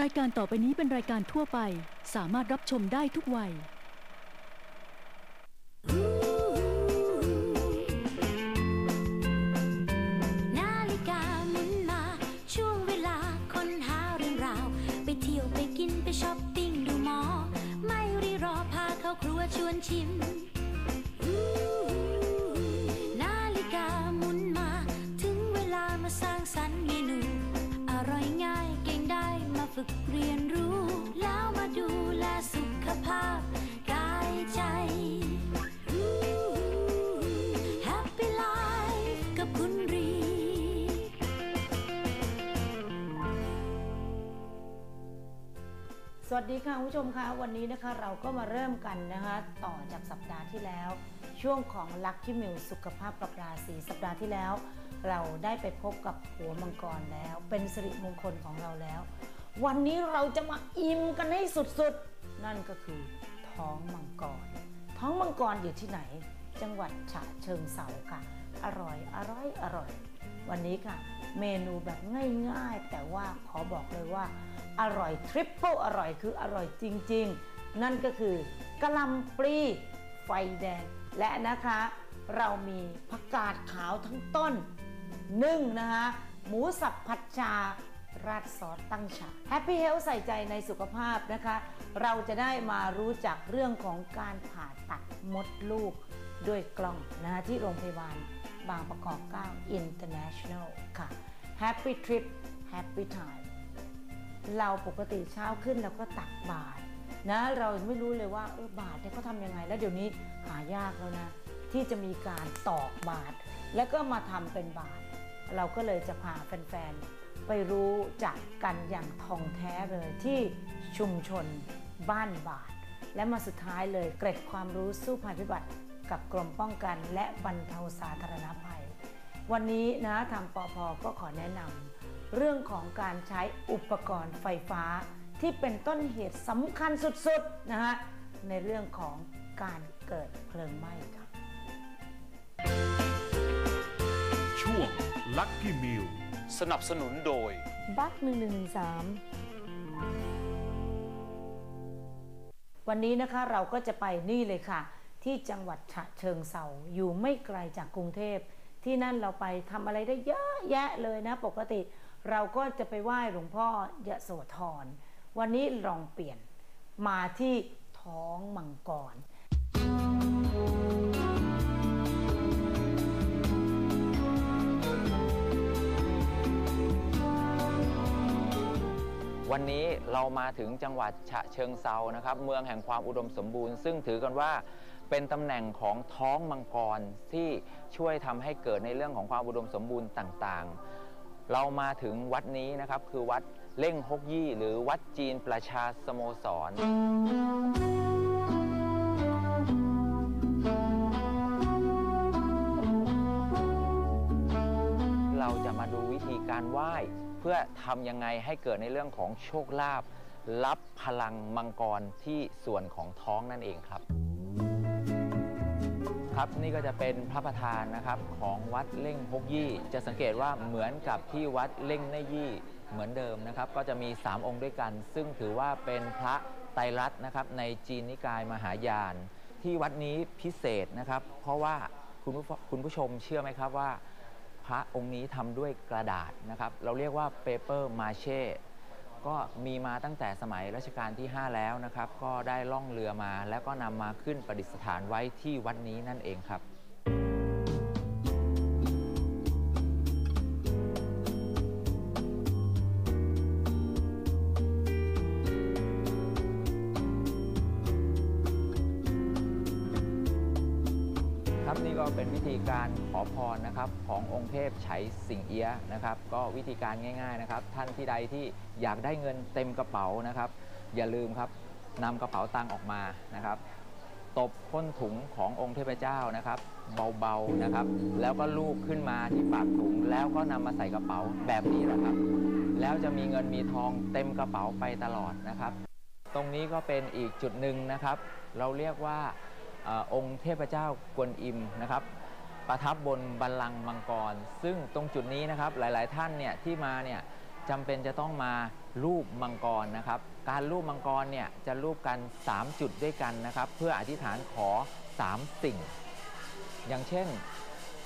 รายการต่อไปนี้เป็นรายการทั่วไป สามารถรับชมได้ทุกวัย นาฬิกาหมุนมา ช่วงเวลาค้นหาเรื่องราว ไปเที่ยวไปกินไปช้อปปิ้งดูหมอ ไม่รีรอพาเข้าครัวชวนชิม ฝึกเรียนรู้ แล้วมาดูแลสุขภาพ กายใจ Happy Life กับคุณรี สวัสดีค่ะคุณผู้ชมคะวันนี้นะคะเราก็มาเริ่มกันนะคะต่อจากสัปดาห์ที่แล้ว ช่วงของ Lucky m i l สุขภาพกับราศีสัปดาห์ที่แล้ว เราได้ไปพบกับหัวมังกรแล้ว เป็นสิริมงคลของเราแล้ว วันนี้เราจะมาอิ่มกันให้สุดๆ นั่นก็คือท้องมังกร ท้องมังกรอยู่ที่ไหน จังหวัดฉะเชิงเซาค่ะ อร่อยอร่อยอร่อย วันนี้ค่ะ เมนูแบบง่ายๆ แต่ว่าขอบอกเลยว่า อร่อยทริปเปิลอร่อยคืออร่อยจริงๆ นั่นก็คือกะหล่ำปลีไฟแดง และนะคะ เรามีผักกาดขาวทั้งต้นนึ่งนะคะหมูสับผัดชา ราดซอสตั้งฉากแฮปปี้เฮลใส่ใจในสุขภาพนะคะ เราจะได้มารู้จักเรื่องของการผ่าตัดมดลูกด้วยกล้องนะคะที่โรงพยาบาลบางประกอบ9 International ค่ะ Happy Trip Happy Time เราปกติเช้าขึ้นเราก็ตักบาตรนะเราไม่รู้เลยว่าเออบาตรเนี่ยเขาทำยังไง แล้วเดี๋ยวนี้หายากแล้วนะ ที่จะมีการตอกบาตรแล้วก็มาทำเป็นบาตรเราก็เลยจะพาแฟนๆ ไปรู้จักกันอย่างทองแท้เลยที่ชุมชนบ้านบาท และมาสุดท้ายเลยเกร็ดความรู้สู้ภัยพิบัติ กับกรมป้องกันและบรรเทาสาธารณภัย วันนี้นะทางปอพก็ขอแนะนำเรื่องของการใช้อุปกรณ์ไฟฟ้า ที่เป็นต้นเหตุสำคัญสุดๆนะฮะในเรื่องของการเกิดเพลิงไหม้ครับช่วง Lucky Meal สนับสนุนโดย บัคหนึ่งหนึ่งหนึ่งสามวันนี้นะคะเราก็จะไปนี่เลยค่ะ ที่จังหวัดฉะเชิงเซาอยู่ไม่ไกลจากกรุงเทพ ที่นั่นเราไปทำอะไรได้เยอะแยะเลยนะ ปกติเราก็จะไปไหว้หลวงพ่อยะโสธร วันนี้ลองเปลี่ยนมาที่ท้องมังกร วันนี้เรามาถึงจังหวัดฉะเชิงเซานะครับ เมืองแห่งความอุดมสมบูรณ์ ซึ่งถือกันว่าเป็นตำแหน่งของท้องมังกรที่ช่วยทำให้เกิดในเรื่องของความอุดมสมบูรณ์ต่างๆ เรามาถึงวัดนี้นะครับคือวัดเล่งฮกยี่หรือวัดจีนประชาสโมสรเราจะมาดูวิธีการไหว้ พื่อทำยังไงให้เกิดในเรื่องของโชคลาภรับพลังมังกรที่ส่วนของท้องนั่นเองครับ ครับนี่ก็จะเป็นพระประธานนะครับของวัดเล่งฮกยี่ จะสังเกตว่าเหมือนกับที่วัดเล่งเนยี่เหมือนเดิมนะครับ ก็จะมี 3 องค์ด้วยกัน ซึ่งถือว่าเป็นพระไตรรัตน์นะครับในจีนนิกายมหายาน ที่วัดนี้พิเศษนะครับ เพราะว่าคุณผู้คุณผู้ชมเชื่อไหมครับว่า พระองค์นี้ทำด้วยกระดาษนะครับ เราเรียกว่าเปเปอร์มาเช่ก็มีมาตั้งแต่สมัยรัชกาลที่ 5 แล้วนะครับ ก็ได้ล่องเรือมาแล้วก็นำมาขึ้นประดิษฐานไว้ที่วัดนี้นั่นเองครับ นี่ก็เป็นวิธีการขอพรนะครับขององค์เทพไฉสิงเอียะนะครับ ก็วิธีการง่าย ๆนะครับ ท่านที่ใดที่อยากได้เงินเต็มกระเป๋านะครับ อย่าลืมครับนำกระเป๋าตังค์ออกมานะครับตบก้นถุงขององค์เทพเจ้านะครับ เบาๆนะครับ แล้วก็ลูบขึ้นมาที่ปากถุง แล้วก็นำมาใส่กระเป๋าแบบนี้แหละครับ แล้วจะมีเงินมีทองเต็มกระเป๋าไปตลอดนะครับ ตรงนี้ก็เป็นอีกจุดหนึ่งนะครับ เราเรียกว่า อองค์เทพเจ้ากวนอิมนะครับ ประทับบนบัลลังก์มังกร ซึ่งตรงจุดนี้นะครับหลาย ๆ ท่านเนี่ยที่มาเนี่ยจำเป็นจะต้องมารูปมังกรนะครับ การรูปมังกรเนี่ยจะรูปกัน 3 จุดด้วยกันนะครับ เพื่ออธิษฐานขอ 3 สิ่ง อย่างเช่น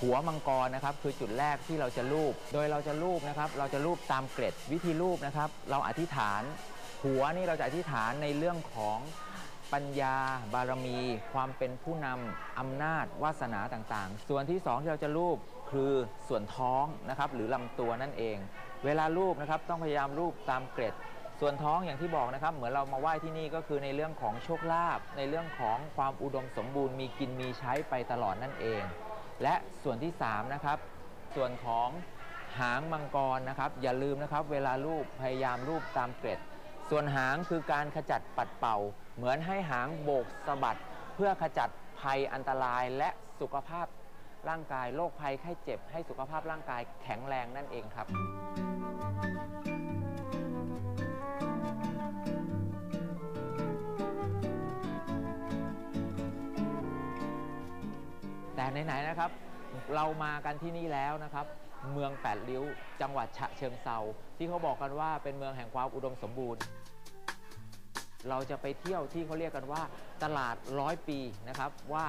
หัวมังกรนะครับ คือจุดแรกที่เราจะรูป โดยเราจะรูปนะครับ เราจะรูปตามเกร็ดวิธีรูปนะครับ เราอธิษฐาน หัวนี่เราจะอธิษฐานในเรื่องของ ปัญญา บารมี ความเป็นผู้นำอำนาจ วาสนาต่างๆ ส่วนที่สองที่เราจะรูปคือส่วนท้องนะครับหรือลำตัวนั่นเอง เวลารูปนะครับต้องพยายามรูปตามเกร็ดส่วนท้องอย่างที่บอกนะครับ เหมือนเรามาไหว้ที่นี่ก็คือในเรื่องของโชคลาภในเรื่องของความอุดมสมบูรณ์มีกินมีใช้ไปตลอดนั่นเอง และส่วนที่3นะครับส่วนของหางมังกรนะครับอย่าลืมนะครับ เวลารูปพยายามรูปตามเกร็ด ส่วนหางคือการขจัดปัดเป่า เหมือนให้หางโบกสะบัด เพื่อขจัดภัยอันตรายและสุขภาพร่างกายโรคภัยไข้เจ็บ ให้สุขภาพร่างกายแข็งแรงนั่นเองครับ แต่ไหนๆนะครับ เรามากันที่นี่แล้วนะครับ เมืองแปดริ้ว จังหวัดฉะเชิงเซาที่เขาบอกกันว่าเป็นเมืองแห่งความอุดมสมบูรณ์ เราจะไปเที่ยวที่เขาเรียกกันว่าตลาดร้อยปีนะครับว่า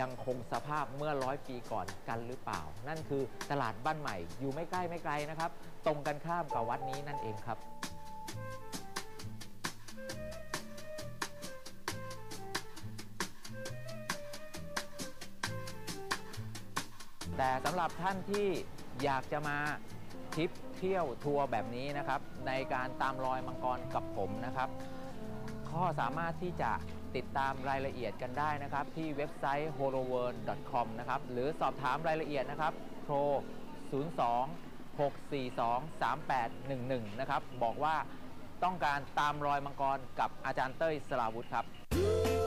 ยังคงสภาพเมื่อร้อยปีก่อนกันหรือเปล่า นั่นคือตลาดบ้านใหม่ อยู่ไม่ใกล้ไม่ไกลนะครับ ตรงกันข้ามกับวัดนี้นั่นเองครับแต่สำหรับท่านที่ อยากจะมาทริปเที่ยวทัวร์แบบนี้นะครับ ในการตามรอยมังกรกับผมนะครับก็สามารถที่จะติดตามรายละเอียดกันได้นะครับ ที่เว็บไซต์ holoworld.com นะครับ หรือสอบถามรายละเอียดนะครับโทร 02 642 3811 นะครับ บอกว่าต้องการตามรอยมังกรกับอาจารย์เต้ยสลาวุธครับ Ooh,